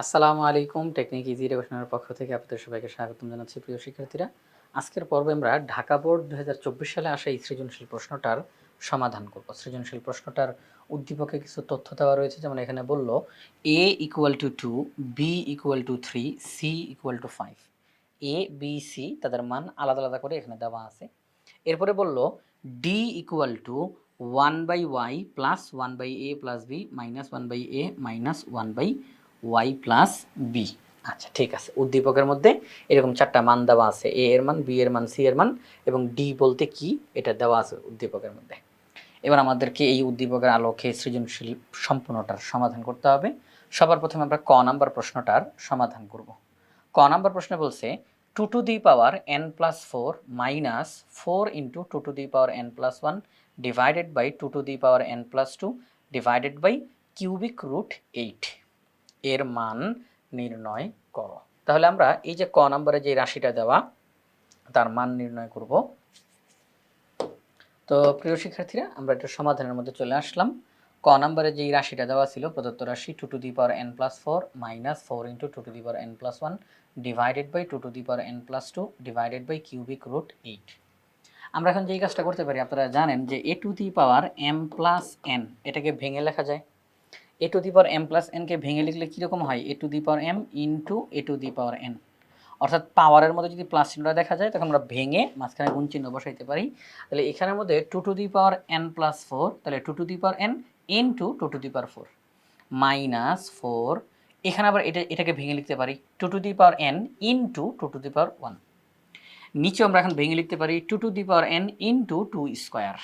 আসসালামু আলাইকুম, technique easy রেভেশনের পক্ষ থেকে আপনাদের সবাইকে স্বাগতম জানাচ্ছি প্রিয় শিক্ষার্থীরা। আজকের পর্বে আমরা ঢাকা বোর্ড দু হাজার চব্বিশ সালে আসা এই সৃজনশীল প্রশ্নটার সমাধান করব। সৃজনশীল প্রশ্নটার উদ্দীপকে কিছু তথ্য দেওয়া রয়েছে, যেমন এখানে বলল A equal to two B equal to three C equal to five A B C তাদের মান আলাদা আলাদা করে এখানে দেওয়া আছে। এরপরে বলল D equal to one by Y plus one by A plus B minus one by A minus one by Y plus B আচ্ছা ঠিক আছে। উদ্দীপকের মধ্যে এরকম চারটা মান দেওয়া আছে এ এর মান বি এর মান সি এর মান এবং ডি বলতে কি এটা দেওয়া আছে উদ্দীপকের মধ্যে। এবার আমাদেরকে এই উদ্দীপকের আলোকে সৃজনশীল সম্পূর্ণটার সমাধান করতে হবে। সবার প্রথমে আমরা ক নাম্বার প্রশ্নটার সমাধান করব। ক নাম্বার প্রশ্নে বলছে two to the power n plus four minus four into two to the power n plus one divided by two to the power n plus two divided by cubic root eight এর মান নির্ণয় করো। তাহলে আমরা এই যে ক নম্বরে যে রাশিটা দেওয়া, তার মান নির্ণয় করব। তো প্রিয় শিক্ষার্থীরা, আমরা একটা সমাধানের মধ্যে চলে আসলাম। ক নম্বরে যেই রাশিটা দেওয়া ছিল, প্রদত্ত রাশি two to the power n plus four minus four into two to the power n plus one divided by two to the power n plus two divided by cubic root eight. আমরা এখন যেই কাজটা করতে পারি, আপনারা জানেন যে A to the power M plus N, এটাকে ভেঙে লেখা যায়। A to the power M plus NK ভেঙে লিখলে কীরকম হয়? A to the power M into A to the power N অর্থাৎ পাওয়ারের মধ্যে যদি প্লাস চিহ্নটা দেখা যায়, তখন আমরা ভেঙে মাঝখানে গুণ চিহ্ন বসাইতে পারি। তাহলে এখানের মধ্যে two to the power n plus four তাহলে two to the power n into two to the power four minus four এখানে আবার এটা, এটাকে ভেঙে লিখতে পারি। Two to the power n into two to the power one নিচে আমরা এখন ভেঙে লিখতে পারি two to the power n into two square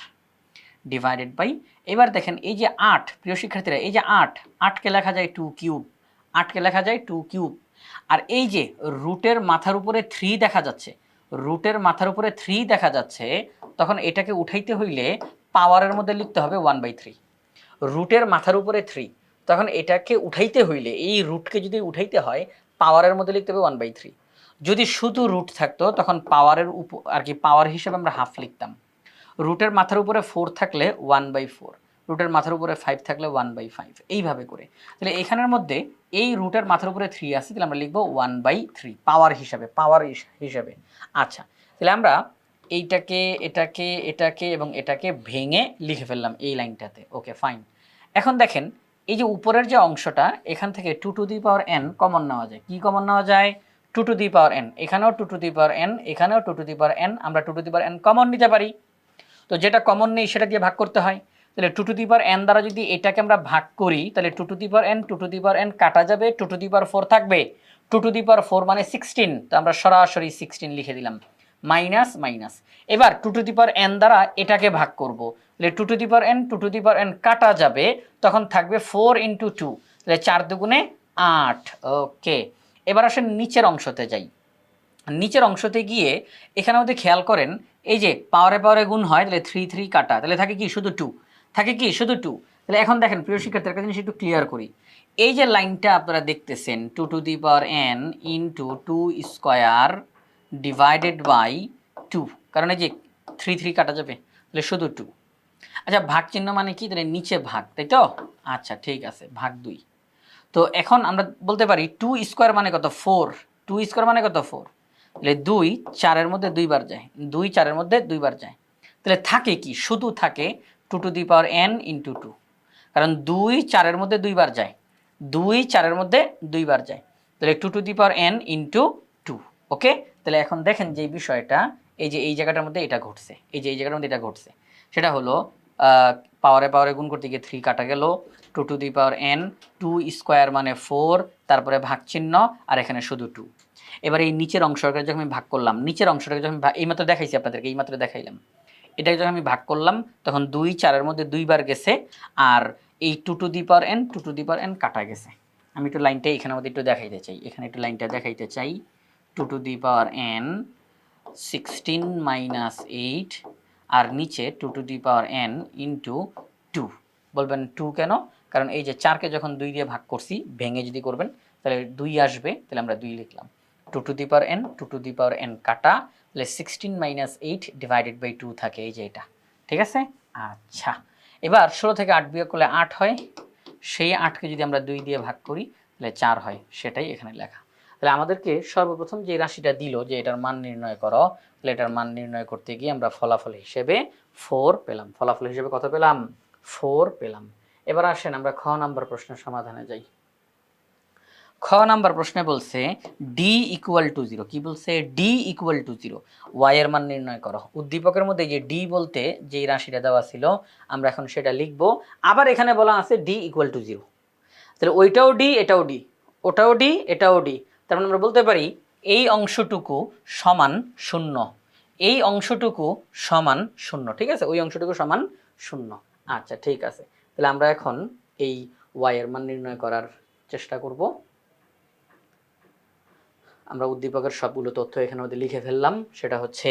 divided by এবার দেখেন, এই যে আট, প্রিয় শিক্ষার্থীরা, এই যে আট, আটকে লেখা যায় টু কিউব আটকে লেখা যায় টু কিউব আর এই যে রুটের মাথার উপরে থ্রি দেখা যাচ্ছে রুটের মাথার উপরে থ্রি দেখা যাচ্ছে, তখন এটাকে উঠাইতে হইলে পাওয়ারের মধ্যে লিখতে হবে ওয়ান বাই থ্রি রুটের মাথার উপরে থ্রি তখন এটাকে উঠাইতে হইলে, এই রুটকে যদি উঠাইতে হয় পাওয়ারের মধ্যে লিখতে হবে ওয়ান বাই থ্রি যদি শুধু রুট থাকতো, তখন পাওয়ারের উপ আর কি পাওয়ার হিসেবে আমরা হাফ লিখতাম। রুটের মাথার উপরে ফোর থাকলে ওয়ান বাই ফোর রুটের মাথার উপরে ফাইভ থাকলে ওয়ান বাই ফাইভ এইভাবে করে। তাহলে এখানের মধ্যে এই রুটের মাথার উপরে থ্রি আছে, তাহলে আমরা লিখব ওয়ান বাই থ্রি পাওয়ার হিসাবে পাওয়ার হিসাবে। আচ্ছা তাহলে আমরা এইটাকে, এটাকে এটাকে এবং এটাকে ভেঙে লিখে ফেললাম এই লাইনটাতে। ওকে ফাইন এখন দেখেন, এই যে উপরের যে অংশটা, এখান থেকে two to the power n common নেওয়া যায়। কি কমন নেওয়া যায়? Two to the power n এখানেও two to the power n এখানেও two to the power n আমরা two to the power n common নিতে পারি। তো যেটা কমন নেই সেটা দিয়ে ভাগ করতে হয়। তাহলে two to the power n দ্বারা যদি এটাকে আমরা ভাগ করি, তাহলে two to the power n two to the power n কাটা যাবে two to the power four থাকবে। Two to the power four মানে সিক্সটিন তো আমরা সরাসরি সিক্সটিন লিখে দিলাম। মাইনাস মাইনাস এবার two to the power n দ্বারা এটাকে ভাগ করব। তাহলে two to the power n two to the power n কাটা যাবে, তখন থাকবে ফোর ইন্টু টু তাহলে চার দুগুণে আট ওকে এবার আসেন নিচের অংশতে যাই। নিচের অংশতে গিয়ে এখানে মধ্যে খেয়াল করেন, এই যে পাওয়ারে পাওয়ারে গুণ হয়, তাহলে থ্রি থ্রি কাটা। তাহলে থাকে কি? শুধু টু থাকে কি? শুধু টু তাহলে এখন দেখেন, প্রিয় শিক্ষার্থীর কাছে জিনিস একটু ক্লিয়ার করি। এই যে লাইনটা আপনারা দেখতেছেন two to the power n into two square divided by two কারণ এই যে থ্রি থ্রি কাটা যাবে, তাহলে শুধু টু আচ্ছা ভাগ চিহ্ন মানে কি? তাহলে নিচে ভাগ, তাই তো? আচ্ছা ঠিক আছে, ভাগ দুই। তো এখন আমরা বলতে পারি টু স্কোয়ার মানে কত? ফোর টু স্কোয়ার মানে কত? ফোর তাহলে দুই চারের মধ্যে দুইবার যায়। দুই চারের মধ্যে দুইবার যায়। তাহলে থাকে কি? শুধু থাকে two to the power n into two. কারণ দুই চারের মধ্যে দুইবার যায়। দুই চারের মধ্যে দুইবার যায়। তাহলে two to the power n into two. Okay? তাহলে এখন দেখেন যে বিষয়টা, এই যে এই জায়গাটার মধ্যে এটা ঘটছে। এই যে এই জায়গাটার মধ্যে এটা ঘটছে। সেটা হলো পাওয়ারে পাওয়ারে গুণ করতে গিয়ে থ্রি কাটা গেল। Two to the power n two square মানে ফোর তারপরে ভাগ চিহ্ন আর এখানে শুধু টু এবার এই নিচের অংশটাকে যখন আমি ভাগ করলাম, নিচের অংশটাকে যখন এইমাত্র দেখাইছি আপনাদেরকে, এইমাত্র দেখাইলাম। এটাকে যখন আমি ভাগ করলাম, তখন দুই চারের মধ্যে দুইবার গেছে, আর এই two to the power n two to the power n কাটা গেছে। আমি একটু লাইনটা এখানে মধ্যে একটু দেখাইতে চাই, এখানে একটু লাইনটা দেখাইতে চাই। Two to the power n sixteen minus eight আর নিচে two to the power n into two বলবেন টু কেন? কারণ এই যে চারকে যখন দুই দিয়ে ভাগ করছি, ভেঙে যদি করবেন, তাহলে দুই আসবে, তাহলে আমরা দুই লিখলাম। Two to the power n two to the power n কাটা তাহলে sixteen minus eight divided by two থাকে এই যে এটা, ঠিক আছে? আচ্ছা এবার ষোলো থেকে আট বিয়োগ করলে আট হয়, সেই আটকে যদি আমরা দুই দিয়ে ভাগ করি, তাহলে চার হয়, সেটাই এখানে লেখা। তাহলে আমাদেরকে সর্বপ্রথম যে রাশিটা দিল যে এটার মান নির্ণয় করো, তাহলে এটার মান নির্ণয় করতে গিয়ে আমরা ফলাফল হিসেবে ফোর পেলাম। ফলাফল হিসেবে কত পেলাম? ফোর পেলাম। এবার আসেন আমরা খ নাম্বার প্রশ্নের সমাধানে যাই। খ নাম্বার প্রশ্নে বলছে ডি ইকুয়াল টু জিরো কি বলছে? D equal to zero Y এর মান নির্ণয় করো। উদ্দীপকের মধ্যে যে ডি বলতে যে রাশিটা দেওয়া ছিল, আমরা এখন সেটা লিখব। আবার এখানে বলা আছে ডি ইকুয়াল টু জিরো তাহলে ওইটাও ডি এটাও ডি ওটাও ডি এটাও ডি তার মানে আমরা বলতে পারি এই অংশটুকু সমান শূন্য। এই অংশটুকু সমান শূন্য। ঠিক আছে? ওই অংশটুকু সমান শূন্য। আচ্ছা ঠিক আছে। তাহলে আমরা এখন এই ওয়াই এর মান নির্ণয় করার চেষ্টা করব। আমরা উদ্দীপকের সবগুলো তথ্য এখানে মধ্যে লিখে ফেললাম। সেটা হচ্ছে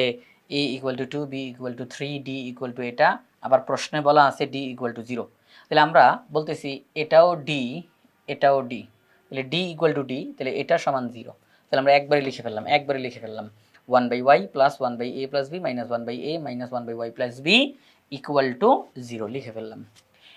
A equal to two B equal to three D equal to এটা। আবার প্রশ্নে বলা আছে ডি ইকুয়াল টু জিরো তাহলে আমরা বলতেছি এটাও ডি এটাও ডি তাহলে ডি ইকুয়াল টু ডি তাহলে এটা সমান জিরো তাহলে আমরা একবারে লিখে ফেললাম, একবারে লিখে ফেললাম। One by Y plus one by A plus B minus one by A minus one by Y plus B equal to zero লিখে ফেললাম।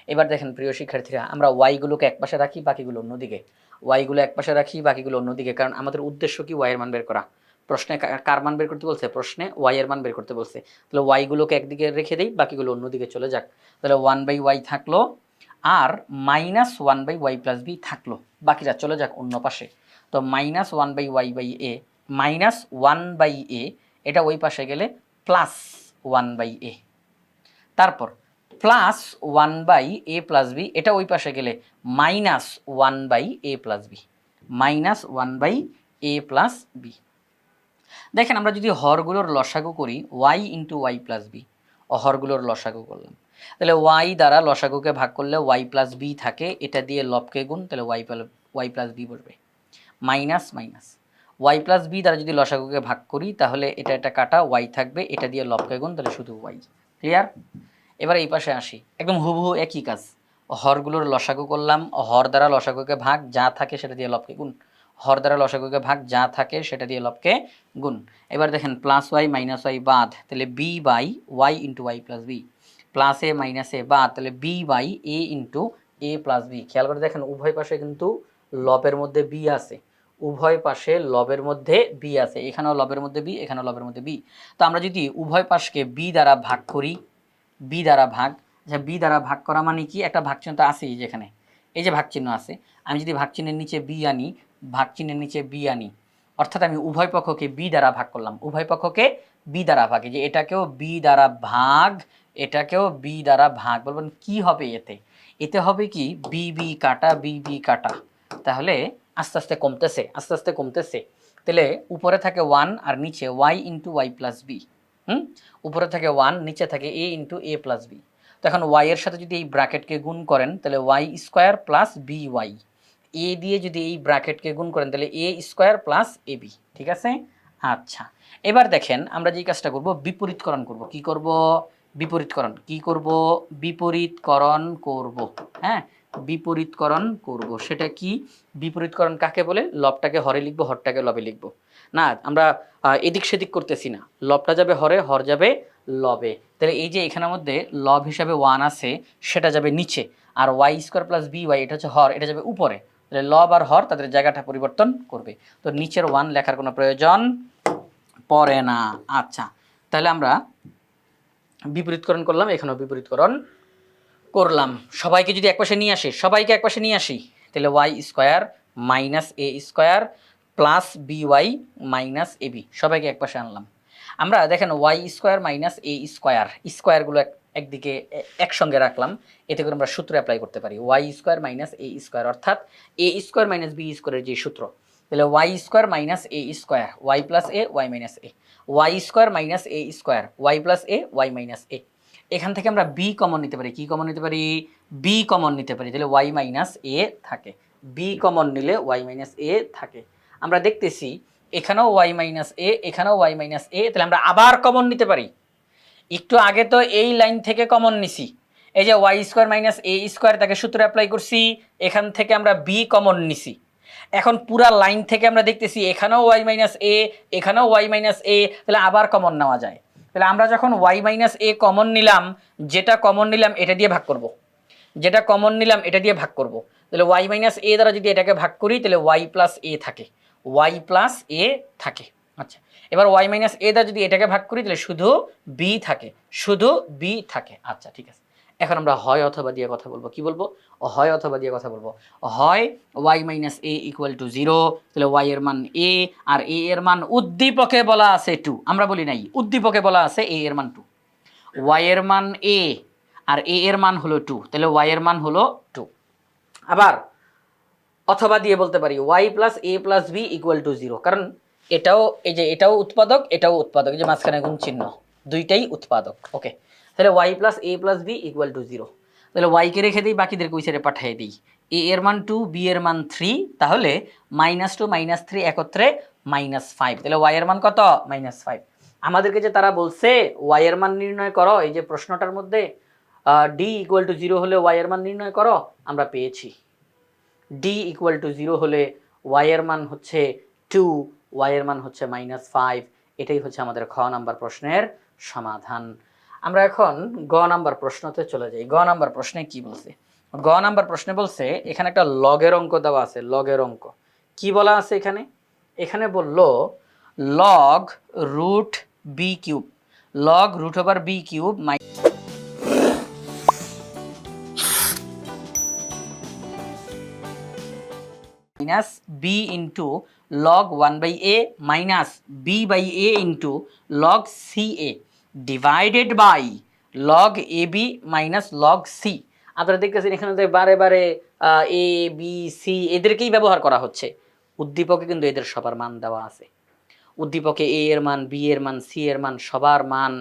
এবার দেখেন প্রিয় শিক্ষার্থীরা, আমরা ওয়াইগুলোকে এক পাশে রাখি, বাকিগুলো অন্যদিকে। ওয়াইগুলো এক পাশে রাখি, বাকিগুলো অন্যদিকে। কারণ আমাদের উদ্দেশ্য কি? ওয়াইয়ের মান বের করা। প্রশ্নে কার মান বের করতে বলছে? প্রশ্নে ওয়াইয়ের মান বের করতে বলছে। তাহলে ওয়াইগুলোকে একদিকে রেখে দিই, বাকিগুলো অন্যদিকে চলে যাক। তাহলে ওয়ান বাই ওয়াই থাকল, আর minus one by y plus b থাকল। বাকিটা চলে যাক অন্য পাশে। তো minus one by y by a minus one by a এটা ওই পাশে গেলে প্লাস ওয়ান বাই এ তারপর plus one by a plus b এটা ওই পাশে গেলে minus one by a plus b minus one by a plus b দেখেন আমরা যদি হরগুলোর লসাগু করি y into y plus b হরগুলোর লসাগু করলাম। তাহলে ওয়াই দ্বারা লসাগুকে ভাগ করলে ওয়াই প্লাস বি থাকে, এটা দিয়ে লবকে গুণ, তাহলে ওয়াই ওয়াই প্লাস বি বসবে minus minus y plus b দ্বারা যদি লসাগুকে ভাগ করি, তাহলে এটা এটা কাটা ওয়াই থাকবে, এটা দিয়ে লবকে গুণ, তাহলে শুধু ওয়াই ক্লিয়ার এবার এই পাশে আসি। একদম হুবহু একই কাজ। হরগুলোর লসাগু করলাম। হর দ্বারা লসাগুকে ভাগ, যা থাকে সেটা দিয়ে লবকে গুণ। হর দ্বারা লসাগুকে ভাগ, যা থাকে সেটা দিয়ে লবকে গুণ। এবার দেখেন প্লাস ওয়াই মাইনাস ওয়াই বাদ, তাহলে b by y into y plus b plus a minus a বাদ, তাহলে b by a into a plus b খেয়াল করে দেখেন, উভয় পাশে কিন্তু লবের মধ্যে বি আছে। উভয় পাশে লবের মধ্যে বি আছে। এখানেও লবের মধ্যে বি এখানেও লবের মধ্যে বি তো আমরা যদি উভয় পাশকে বি দ্বারা ভাগ করি বি দ্বারা ভাগ। আচ্ছা বি দ্বারা ভাগ করা মানে কি? একটা ভাগ চিহ্ন তো আছেই যেখানে। এই যে ভাগ চিহ্ন আছে, আমি যদি ভাগ চিহ্নের নিচে বি আনি ভাগ চিহ্নের নিচে বি আনি, অর্থাৎ আমি উভয় পক্ষকে বি দ্বারা ভাগ করলাম। উভয় পক্ষকে বি দ্বারা ভাগ। যে এটাকেও বি দ্বারা ভাগ, এটাকেও বি দ্বারা ভাগ বলবেন। কি হবে এতে? এতে হবে কি? বি বি কাটা, বি বি কাটা। তাহলে আস্তে আস্তে কমতেছে, আস্তে আস্তে কমতেছে। তাহলে উপরে থাকে ওয়ান আর নিচে y into y plus b. হুম? উপরে থাকে ওয়ান নিচে থাকে a into a plus b তো এখন ওয়াই এর সাথে যদি এই ব্র্যাকেটকে গুণ করেন, তাহলে y square plus b y a দিয়ে যদি এই ব্র্যাকেটকে গুণ করেন, তাহলে a square plus a b ঠিক আছে? আচ্ছা এবার দেখেন আমরা যে কাজটা করব, বিপরীতকরণ করব। কি করব? বিপরীতকরণ। কি করব? বিপরীতকরণ করব। হ্যাঁ? বিপরীতকরণ করব। সেটা কি? বিপরীতকরণ কাকে বলে? লবটাকে হরে লিখব, হরটাকে লবে লিখব। না, আমরা এদিক সেদিক করতেছি না। লবটা যাবে হরে, হর যাবে লবে। তাহলে এই যে এখানের মধ্যে লব হিসাবে ওয়ান আছে, সেটা যাবে নিচে। আর y square plus b y এটা হচ্ছে হর, এটা যাবে উপরে। তাহলে লব আর হর তাদের জায়গাটা পরিবর্তন করবে। তো নিচের ওয়ান লেখার কোনো প্রয়োজন পড়ে না। আচ্ছা তাহলে আমরা বিপরীতকরণ করলাম, এখানেও বিপরীতকরণ করলাম। সবাইকে যদি একপাশে নিয়ে আসি, সবাইকে একপাশে নিয়ে আসি, তাহলে y square minus a square plus b y minus a b সবাইকে একপাশে আনলাম। আমরা দেখেন y square minus a square স্কোয়ারগুলো এক একদিকে একসঙ্গে রাখলাম, এতে করে আমরা সূত্র অ্যাপ্লাই করতে পারি। Y square minus a square অর্থাৎ এ স্কোয়ার মাইনাস বি স্কোয়ারের যে সূত্র, তাহলে y square minus a square y plus a y minus a y square minus a square y plus a y minus a এখান থেকে আমরা বি কমন নিতে পারি, কি কমন নিতে পারি? বি কমন নিতে পারি, তাহলে ওয়াই মাইনাস এ থাকে। বি কমন নিলে ওয়াই মাইনাস এ থাকে। আমরা দেখতেছি, এখানেও ওয়াই মাইনাস এ এখানেও ওয়াই মাইনাস এ তাহলে আমরা আবার কমন নিতে পারি। একটু আগে তো এই লাইন থেকে কমন নিছি। এই যে y square minus a square তাকে সূত্র অ্যাপ্লাই করছি, এখান থেকে আমরা বি কমন নিছি। এখন পুরা লাইন থেকে আমরা দেখতেছি, এখানেও ওয়াই মাইনাস এ এখানেও ওয়াই মাইনাস এ তাহলে আবার কমন নেওয়া যায়। তাহলে আমরা যখন ওয়াই মাইনাস এ কমন নিলাম, যেটা কমন নিলাম, এটা দিয়ে ভাগ করব। যেটা কমন নিলাম, এটা দিয়ে ভাগ করব। তাহলে ওয়াই মাইনাস এ দ্বারা যদি এটাকে ভাগ করি, তাহলে ওয়াই প্লাস এ থাকে। ওয়াই প্লাস এ থাকে। আচ্ছা এবার ওয়াই মাইনাস এ দ্বারা যদি এটাকে ভাগ করি, তাহলে শুধু বি থাকে, শুধু বি থাকে। আচ্ছা ঠিক আছে। এখন আমরা হয় অথবা দিয়ে কথা বলব। কি বলব? হয় অথবা দিয়ে কথা বলব। হয় y minus a equal to zero তাহলে ওয়াই এর মান এ আর এ এর মান উদ্দীপকে বলা আছে টু আমরা বলি নাই, উদ্দীপকে বলা আছে এ এর মান টু ওয়াই এর মান এ আর এ এর মান হলো টু তাহলে ওয়াই এর মান হলো টু আবার অথবা দিয়ে বলতে পারি y plus a plus b equal to zero কারণ এটাও, এই যে এটাও উৎপাদক এটাও উৎপাদক যে মাঝখানে গুণ চিহ্ন, দুইটাই উৎপাদক ওকে তাহলে y plus a plus b equal to zero তাহলে ওয়াইকে রেখে দিই, বাকিদেরকে ওই সাইডে পাঠিয়ে দিই। এ এর মান টু বি এর মান থ্রি তাহলে মাইনাস টু মাইনাস থ্রি একত্রে মাইনাস ফাইভ তাহলে ওয়াই এর মান কত? মাইনাস ফাইভ আমাদেরকে যে তারা বলছে ওয়াই এর মান নির্ণয় করো, এই যে প্রশ্নটার মধ্যে ডি ইকুয়াল টু জিরো হলে ওয়াই এর মান নির্ণয় করো, আমরা পেয়েছি। ডি ইকুয়াল টু জিরো হলে ওয়াইয়ের মান হচ্ছে টু ওয়াইয়ের মান হচ্ছে মাইনাস ফাইভ এটাই হচ্ছে আমাদের খ নাম্বার প্রশ্নের সমাধান। আমরা এখন গ নাম্বার প্রশ্নতে চলে যাই। গ নাম্বার প্রশ্নে কি বলছে? গ নাম্বার প্রশ্নে বলছে, এখানে একটা লগের অঙ্ক দেওয়া আছে, লগের অঙ্ক। কি বলা আছে এখানে? এখানে বলল log root b cube log root over b cube my minus b into log one by a minus b by a into log c a divided by log a b minus log c আপনারা দেখতেছেন এখানে তো বারে বারে এ B C এদেরকেই ব্যবহার করা হচ্ছে। উদ্দীপকে কিন্তু এদের সবার মান দেওয়া আছে। উদ্দীপকে এ এর মান বি এর মান সি এর মান সবার মান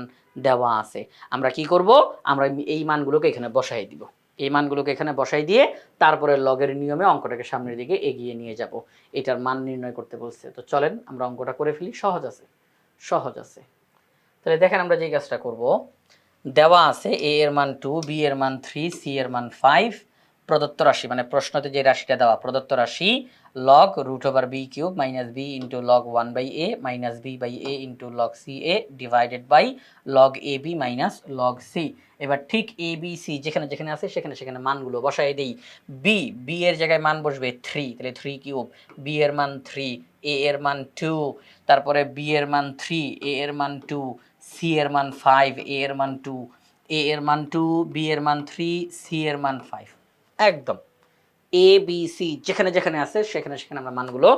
দেওয়া আছে। আমরা কি করব? আমরা এই মানগুলোকে এখানে বসাই দিব। এই মানগুলোকে এখানে বসাই দিয়ে তারপরে লগের নিয়মে অঙ্কটাকে সামনের দিকে এগিয়ে নিয়ে যাব। এটার মান নির্ণয় করতে বলছে। তো চলেন আমরা অঙ্কটা করে ফেলি। সহজ আছে। সহজ আছে। তাহলে দেখেন আমরা যে কাজটা করব। দেওয়া আছে এ এর মান টু বি এর মান থ্রি সি এর মান ফাইভ প্রদত্ত রাশি মানে প্রশ্নতে যে রাশিটা দেওয়া, প্রদত্ত রাশি log root over b cube minus b into log one by a minus b by a into log c a divided by log a b minus log c এবার ঠিক এ বি সি যেখানে যেখানে আছে সেখানে সেখানে মানগুলো বসাই দিই। বি বি এর জায়গায় মান বসবে থ্রি তাহলে থ্রি কিউব বি এর মান থ্রি এ এর মান টু তারপরে বি এর মান থ্রি এ এর মান টু সি এর মান ফাইভ এ এর মান টু এ এর মান টু বি এর মান থ্রি সি এর মান ফাইভ একদম। এ বি সি যেখানে যেখানে আছে, সেখানে সেখানে আমরা মানগুলো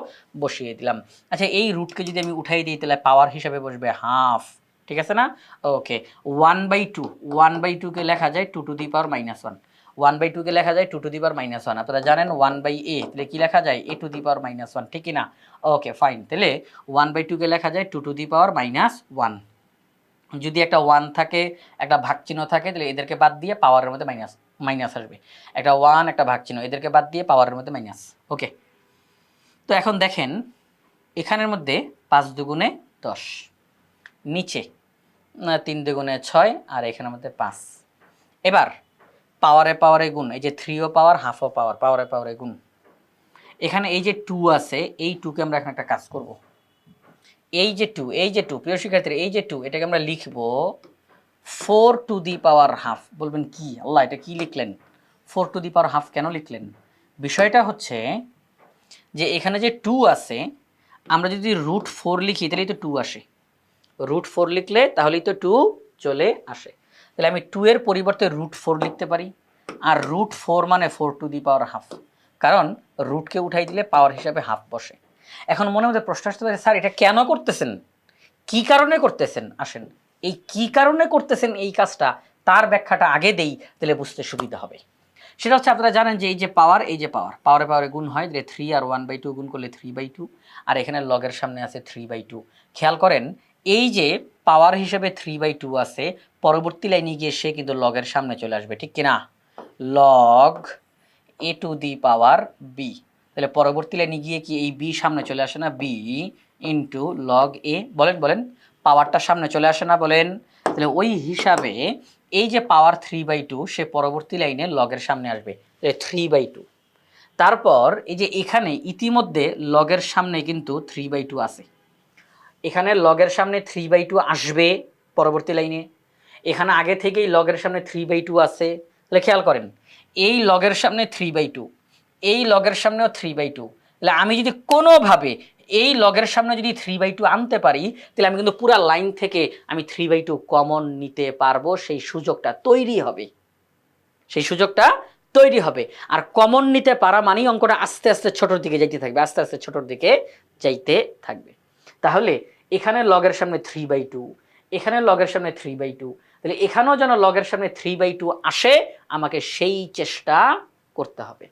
বসিয়ে দিলাম। আচ্ছা এই রুটকে যদি আমি উঠাই দিই, তাহলে পাওয়ার হিসাবে বসবে হাফ ঠিক আছে না? Okay one by two one by টুকে লেখা যায় two to the power minus one one by টুকে লেখা যায় two to the power minus one আপনারা জানেন ওয়ান বাই এ তাহলে কী লেখা যায়? A to the power minus one ঠিক না? ওকে ফাইন তাহলে ওয়ান বাই টুকে লেখা যায় two to the power minus one যদি একটা ওয়ান থাকে, একটা ভাগ চিহ্ন থাকে, তাহলে এদেরকে বাদ দিয়ে পাওয়ারের মধ্যে মাইনাস মাইনাস আসবে। একটা ওয়ান একটা ভাগ চিহ্ন এদেরকে বাদ দিয়ে পাওয়ারের মধ্যে মাইনাস ওকে তো এখন দেখেন, এখানের মধ্যে পাঁচ দুগুণে দশ, নিচে তিন দুগুণে ছয়, আর এখানের মধ্যে পাঁচ। এবার পাওয়ারে পাওয়ারে গুণ, এই যে থ্রিও পাওয়ার হাফও পাওয়ার পাওয়ারে পাওয়ারে গুণ। এখানে এই যে টু আছে, এই টুকে আমরা এখন একটা কাজ করব। এই যে টু এই যে টু প্রিয় শিক্ষার্থীরা, এই যে টু এটাকে আমরা লিখব four to the power half, বলবেন কি? আল্লাহ, এটা কি লিখলেন? Four to the power half কেন লিখলেন? বিষয়টা হচ্ছে যে এখানে যে টু আছে, আমরা যদি রুট ফোর লিখি, তাহলেই তো টু আসে। রুট ফোর লিখলে তাহলেই তো টু চলে আসে। তাহলে আমি টু এর পরিবর্তে রুট ফোর লিখতে পারি, আর রুট ফোর মানে four to the power half. কারণ রুটকে উঠাই দিলে পাওয়ার হিসাবে হাফ বসে। এখন মনে মধ্যে প্রশ্ন আসতে পারে, স্যার, এটা কেন করতেছেন? কি কারণে করতেছেন? আসেন। এই কি কারণে করতেছেন এই কাজটা? তার ব্যাখ্যাটা আগে দেই, তাহলে বুঝতে সুবিধা হবে। সেটা হচ্ছে আপনারা জানেন যে এই যে পাওয়ার এই যে পাওয়ার পাওয়ারে পাওয়ারে গুণ হয় যে থ্রি আর ওয়ান বাই টু গুণ করলে থ্রি বাই টু আর এখানে লগের সামনে আছে থ্রি বাই টু খেয়াল করেন, এই যে পাওয়ার হিসেবে থ্রি বাই টু আছে, পরবর্তী লাইনে গিয়ে সে কিন্তু লগের সামনে চলে আসবে, ঠিক কিনা? Log a to the power b তাহলে পরবর্তী লাইনে গিয়ে কি এই বি সামনে চলে আসে না? বি ইন্টু লগ এ বলেন বলেন। পাওয়ারটা সামনে চলে আসে না বলেন, তাহলে ওই হিসাবে এই যে পাওয়ার থ্রি বাই টু সে পরবর্তী লাইনে লগের সামনে আসবে থ্রি বাই টু তারপর এই যে এখানে ইতিমধ্যে লগের সামনে কিন্তু থ্রি বাই টু আছে। এখানে লগের সামনে থ্রি বাই টু আসবে পরবর্তী লাইনে। এখানে আগে থেকেই লগের সামনে থ্রি বাই টু আছে। তাহলে খেয়াল করেন, এই লগের সামনে থ্রি বাই টু এই লগের সামনেও থ্রি বাই টু তাহলে আমি যদি কোনোভাবে এই লগের সামনে যদি থ্রি বাই টু আনতে পারি, তাহলে আমি কিন্তু পুরা লাইন থেকে আমি থ্রি বাই টু কমন নিতে পারব, সেই সুযোগটা তৈরি হবে। সেই সুযোগটা তৈরি হবে। আর কমন নিতে পারা মানেই অঙ্কটা আস্তে আস্তে ছোটোর দিকে যাইতে থাকবে, আস্তে আস্তে ছোটোর দিকে যাইতে থাকবে। তাহলে এখানে লগের সামনে থ্রি বাই টু এখানে লগের সামনে থ্রি বাই টু তাহলে এখানেও যেন লগের সামনে থ্রি বাই টু আসে, আমাকে সেই চেষ্টা করতে হবে।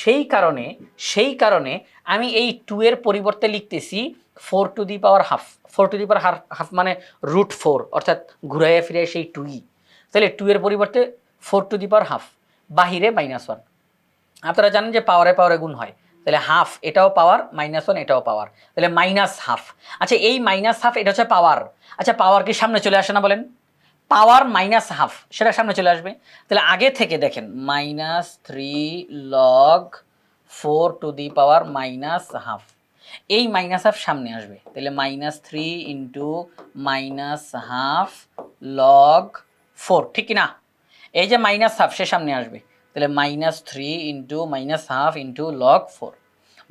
সেই কারণে সেই কারণে আমি এই টু এর পরিবর্তে লিখতেছি four to the power half four to the power half half মানে রুট ফোর অর্থাৎ ঘুরাইয়া ফিরে সেই টুই তাহলে টু এর পরিবর্তে four to the power half বাহিরে মাইনাস ওয়ান আপনারা জানেন যে পাওয়ারে পাওয়ারে গুণ হয়। তাহলে হাফ এটাও পাওয়ার মাইনাস ওয়ান এটাও পাওয়ার তাহলে মাইনাস হাফ আচ্ছা এই মাইনাস হাফ এটা হচ্ছে পাওয়ার আচ্ছা পাওয়ার কি সামনে চলে আসে না বলেন? পাওয়ার মাইনাস হাফ, সেটা সামনে চলে আসবে। তাহলে আগে থেকে দেখেন, minus three log four to the power minus half. এই মাইনাস হাফ সামনে আসবে। তাহলে minus three into minus half log four, ঠিক কি না? এই যে মাইনাস হাফ, সে সামনে আসবে। তাহলে minus three into minus half into log four.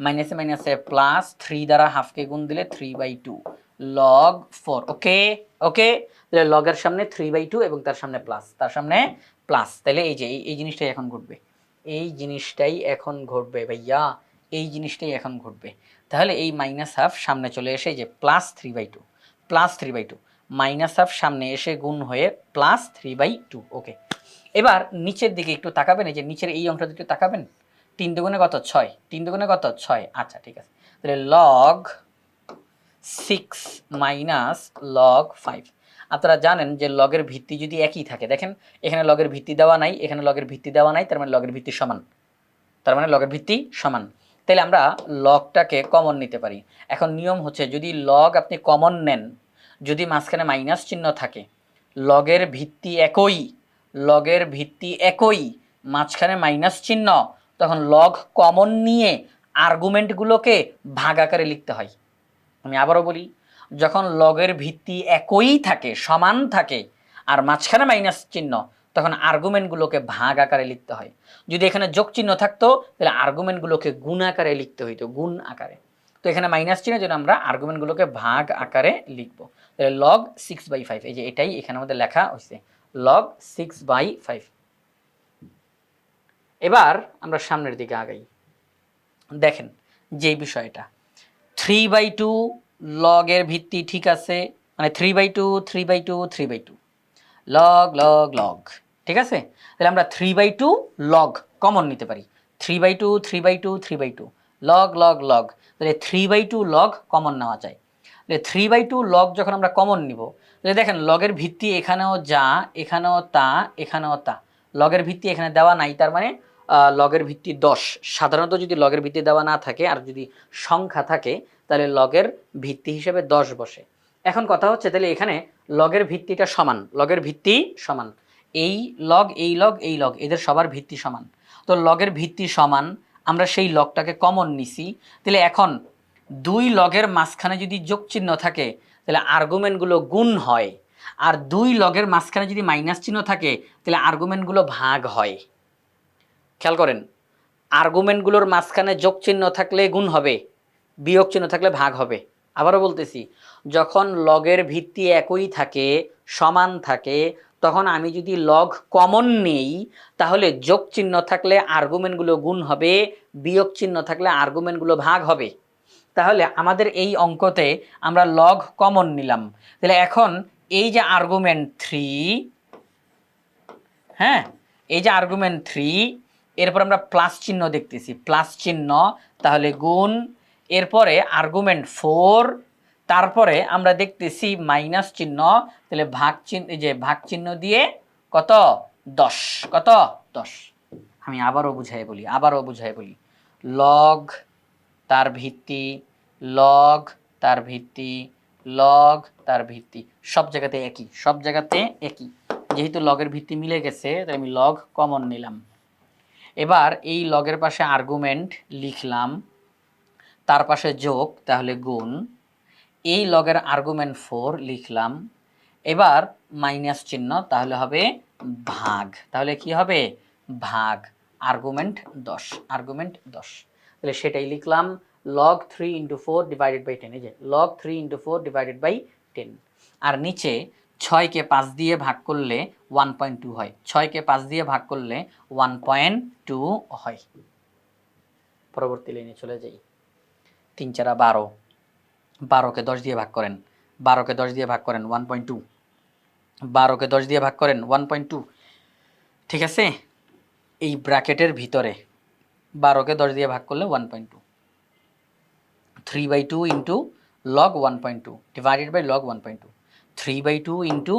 মাইনাসে মাইনাসে প্লাস থ্রি দ্বারা হাফকে গুণ দিলে three by two. Log four okay okay তাহলে লগের সামনে থ্রি বাই টু এবং তার সামনে প্লাস তার সামনে প্লাস তাহলে এই যে, এই- জিনিসটাই এখন ঘটবে। এই জিনিসটাই এখন ঘটবে ভাইয়া। এই জিনিসটাই এখন ঘটবে। তাহলে এই মাইনাস হাফ সামনে চলে এসে যে plus three by two plus three by two minus half সামনে এসে গুণ হয়ে plus three by two okay এবার নিচের দিকে একটু তাকাবেন, এই যে নিচের এই অংশটা একটু তাকাবেন। তিন দুগুণে কত? ছয়। তিন দুগুণে কত? ছয়। আচ্ছা ঠিক আছে। তাহলে log six minus log five আপনারা জানেন যে লগের ভিত্তি যদি একই থাকে, দেখেন এখানে লগের ভিত্তি দেওয়া নাই, এখানে লগের ভিত্তি দেওয়া নাই, তার মানে লগের ভিত্তি সমান। তার মানে লগের ভিত্তি সমান। তাহলে আমরা লগটাকে কমন নিতে পারি। এখন নিয়ম হচ্ছে যদি লগ আপনি কমন নেন, যদি মাঝখানে মাইনাস চিহ্ন থাকে, লগের ভিত্তি একই, লগের ভিত্তি একই, মাঝখানে মাইনাস চিহ্ন, তখন লগ কমন নিয়ে আর্গুমেন্টগুলোকে ভাগ আকারে লিখতে হয়। আমি আবারও বলি, যখন লগের ভিত্তি একই থাকে, সমান থাকে, আর মাঝখানে মাইনাস চিহ্ন, তখন আর্গুমেন্টগুলোকে ভাগ আকারে লিখতে হয়। যদি এখানে যোগ চিহ্ন থাকতো, তাহলে আর্গুমেন্টগুলোকে গুণ আকারে লিখতে হইতো, গুণ আকারে। তো এখানে মাইনাস চিহ্নের জন্য আমরা আর্গুমেন্টগুলোকে ভাগ আকারে লিখব। তাহলে লগ সিক্স বাই ফাইভ এই যে এটাই এখানে আমাদের লেখা হয়েছে লগ সিক্স বাই ফাইভ এবার আমরা সামনের দিকে আগাই। দেখেন যে বিষয়টা। থ্রি বাই টু লগের ভিত্তি ঠিক আছে মানে three by two three by two three by two log log log ঠিক আছে তাহলে আমরা three by two log common নিতে পারি three by two three by two three by two log log log তাহলে three by two log common নেওয়া যায় তাহলে থ্রি বাই টু লগ যখন আমরা কমন নিব তাহলে দেখেন লগের ভিত্তি এখানেও যা এখানেও তা এখানেও তা লগের ভিত্তি এখানে দেওয়া নাই তার মানে লগের ভিত্তি দশ। সাধারণত যদি লগের ভিত্তি দেওয়া না থাকে আর যদি সংখ্যা থাকে, তাহলে লগের ভিত্তি হিসেবে দশ বসে। এখন কথা হচ্ছে তাহলে এখানে লগের ভিত্তিটা সমান। লগের ভিত্তি সমান। এই লগ এই লগ এই লগ, এদের সবার ভিত্তি সমান। তো লগের ভিত্তি সমান, আমরা সেই লগটাকে কমন নিছি। তাহলে এখন দুই লগের মাঝখানে যদি যোগ চিহ্ন থাকে, তাহলে আর্গুমেন্টগুলো গুণ হয়। আর দুই লগের মাঝখানে যদি মাইনাস চিহ্ন থাকে, তাহলে আর্গুমেন্টগুলো ভাগ হয়। খেয়াল করেন আর্গুমেন্টগুলোর মাঝখানে যোগ চিহ্ন থাকলে গুণ হবে বিয়োগ চিহ্ন থাকলে ভাগ হবে। আবারও বলতেছি, যখন লগের ভিত্তি একই থাকে, সমান থাকে, তখন আমি যদি লগ কমন নেই, তাহলে যোগ চিহ্ন থাকলে আর্গুমেন্টগুলো গুণ হবে বিয়োগ চিহ্ন থাকলে আর্গুমেন্টগুলো ভাগ হবে। তাহলে আমাদের এই অঙ্কতে আমরা লগ কমন নিলাম। তাহলে এখন এই যে আর্গুমেন্ট থ্রি হ্যাঁ এই যে আর্গুমেন্ট থ্রি এরপর আমরা প্লাস চিহ্ন দেখতেছি। প্লাস চিহ্ন, তাহলে গুণ। এরপরে আর্গুমেন্ট ফোর তারপরে আমরা দেখতেছি মাইনাস চিহ্ন, তাহলে ভাগ চিহ্ন যে ভাগ চিহ্ন দিয়ে কত? দশ। কত? দশ। আমি আবারও বুঝাই বলি, আবারও বুঝাই বলি। লগ তার ভিত্তি লগ তার ভিত্তি লগ তার ভিত্তি। সব জায়গাতে একই, সব জায়গাতে একই। যেহেতু লগের ভিত্তি মিলে গেছে, তাই আমি লগ কমন নিলাম। এবার এই লগের পাশে আর্গুমেন্ট লিখলাম, তার পাশে যোগ, তাহলে গুণ। এই লগের আর্গুমেন্ট ফোর লিখলাম। এবার মাইনাস চিহ্ন, তাহলে হবে ভাগ। তাহলে কি হবে? ভাগ। আর্গুমেন্ট দশ আর্গুমেন্ট দশ। তাহলে সেটাই লিখলাম log three into four divided by ten এই যে log three into four divided by ten আর নিচে ছয়কে পাঁচ দিয়ে ভাগ করলে ওয়ান পয়েন্ট টু হয়। ছয়কে পাঁচ দিয়ে ভাগ করলে ওয়ান পয়েন্ট টু হয়। পরবর্তী লাইনে চলে যাই। তিন চারা বারো। বারোকে দশ দিয়ে ভাগ করেন। বারোকে দশ দিয়ে ভাগ করেন ওয়ান পয়েন্ট টু বারোকে দশ দিয়ে ভাগ করেন ওয়ান পয়েন্ট টু ঠিক আছে? এই ব্র্যাকেটের ভিতরে বারোকে দশ দিয়ে ভাগ করলে one point two three by two into log one point two divided by log one point two three by two into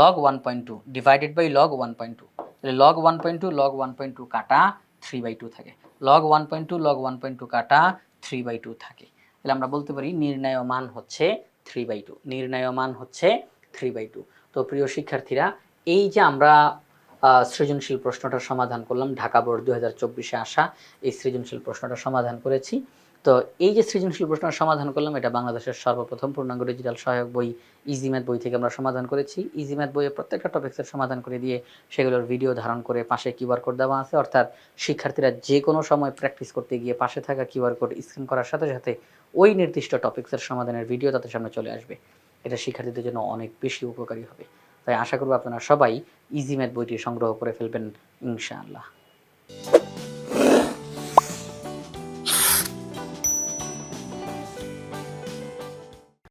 log one point two divided by log one point two তাহলে log one point two log one point two কাটা three by two থাকে। Log one point two log one point two কাটা three by two থাকে। তাহলে আমরা বলতে পারি নির্ণয় মান হচ্ছে থ্রি বাই টু নির্ণয় মান হচ্ছে থ্রি বাই টু তো প্রিয় শিক্ষার্থীরা, এই যে আমরা সৃজনশীল প্রশ্নটার সমাধান করলাম, ঢাকা বোর্ড দু হাজার চব্বিশে আসা, এই সৃজনশীল প্রশ্নটা সমাধান করেছি। তো এই যে সৃজনশীল প্রশ্নের সমাধান করলাম, এটা বাংলাদেশের সর্বপ্রথম পূর্ণাঙ্গ ডিজিটাল সহায়ক বই ইজি ম্যাথ বই থেকে আমরা সমাধান করেছি। ইজি ম্যাথ বইয়ে প্রত্যেকটা টপিক্সের সমাধান করে দিয়ে সেগুলোর ভিডিও ধারণ করে পাশে কিউআর কোড দেওয়া আছে। অর্থাৎ শিক্ষার্থীরা যে কোনো সময় প্র্যাকটিস করতে গিয়ে পাশে থাকা কিউআর কোড স্ক্যান করার সাথে সাথে ওই নির্দিষ্ট টপিক্সের সমাধানের ভিডিও তাদের সামনে চলে আসবে। এটা শিক্ষার্থীদের জন্য অনেক বেশি উপকারী হবে। তাই আশা করব আপনারা সবাই ইজি ম্যাথ বইটি সংগ্রহ করে ফেলবেন, ইনশাআল্লাহ।